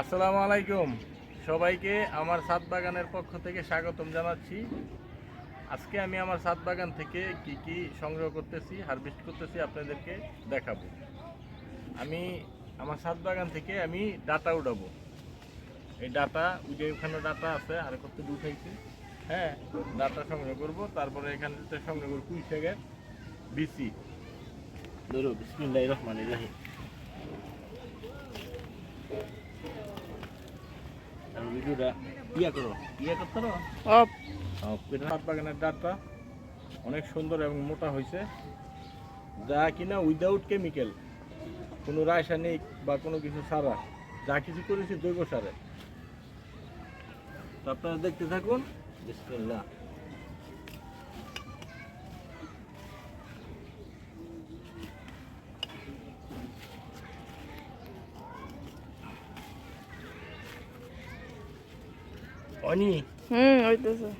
আসসালামু আলাইকুম। সবাইকে আমার সাত বাগানের পক্ষ থেকে স্বাগতম জানাচ্ছি। আজকে আমি আমার সাত বাগান থেকে কি কি সংগ্রহ করতেছি হারভেস্ট করতেছি আপনাদেরকে দেখাবো। আমি আমার সাত বাগান থেকে আমি ডাটা উঠাবো এই ডাটা যে ওখানে ডাটা আছে আর কত উঠাইছে হ্যাঁ ডাটা সংগ্রহ করব। তারপরে এখানে সংগ্রহ করব পুঁই শাকের বিসি। ধরো বিসমিল্লাহ রহমান রাহিম। আর ইয়া করো ইয়া করতে পারো? অফ। বাগানের ডাটা অনেক সুন্দর এবং মোটা হয়েছে। যা কিনা উইদাউট কেমিক্যাল কোনো রাসায়নিক বা কোনো কিছু সারা যা কিছু করেছি জৈব সারে। আপনারা দেখতে থাকুন। বিসমিল্লাহ। অনি। হুম হইতেছে।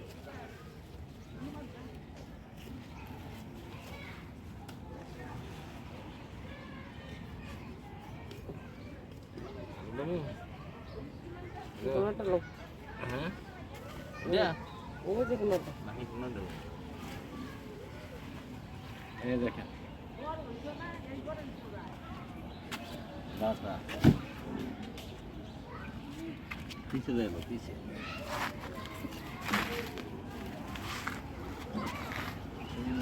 কোনটা হ্যাঁ? যা। ও যে কোনটা? নাকি কোনো দেবো এই দেখেন। দাদা। পিছে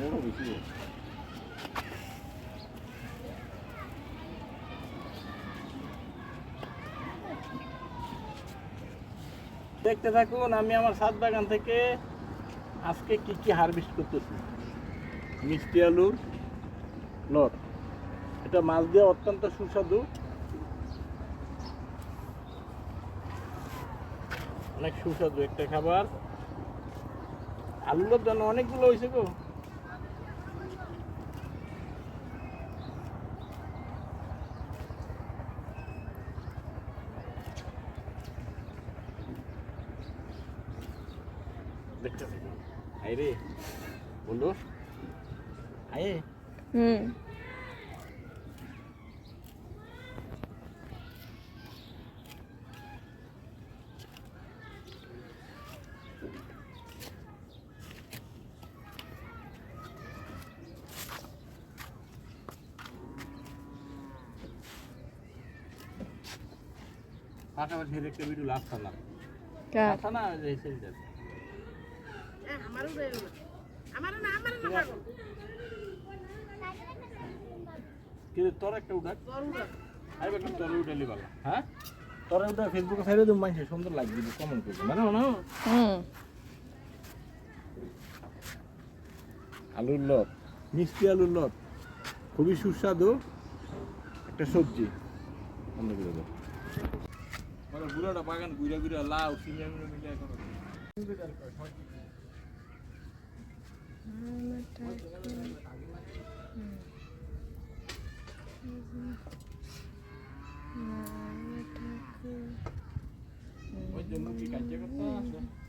বড় বেশি দেখতে থাকুন, আমি আমার সাত বাগান থেকে আজকে কি কি হারভেস্ট করতেছি? মিষ্টি আলুর লট। এটা মাছ দিয়ে অত্যন্ত সুস্বাদু। অনেক সুস্বাদু একটা খাবার। আলুর জন্য অনেকগুলো হয়েছে গো। দেখতে আই হুম। পাশাপাশি একটা ভিডিও লাভ করলাম। কার? কথা না যে সেটা কিন্তু তোর একটা উঠাক আরে বেটা তোর উঠালি হ্যাঁ? তোর উঠা ফেসবুকে ছেড়ে দিম মাইছে সুন্দর লাগবে কমেন্ট করবে? মানে না হুম। আলুর লট। মিষ্টি আলুর লট। খুবই সুস্বাদু। একটা সবজি। করে দাও মানে বুড়াটা বাগান ঘুরে ঘুরে লাউ সিমিয়া মিলে মিলে এখন ওই জন্য কি কাজ করতে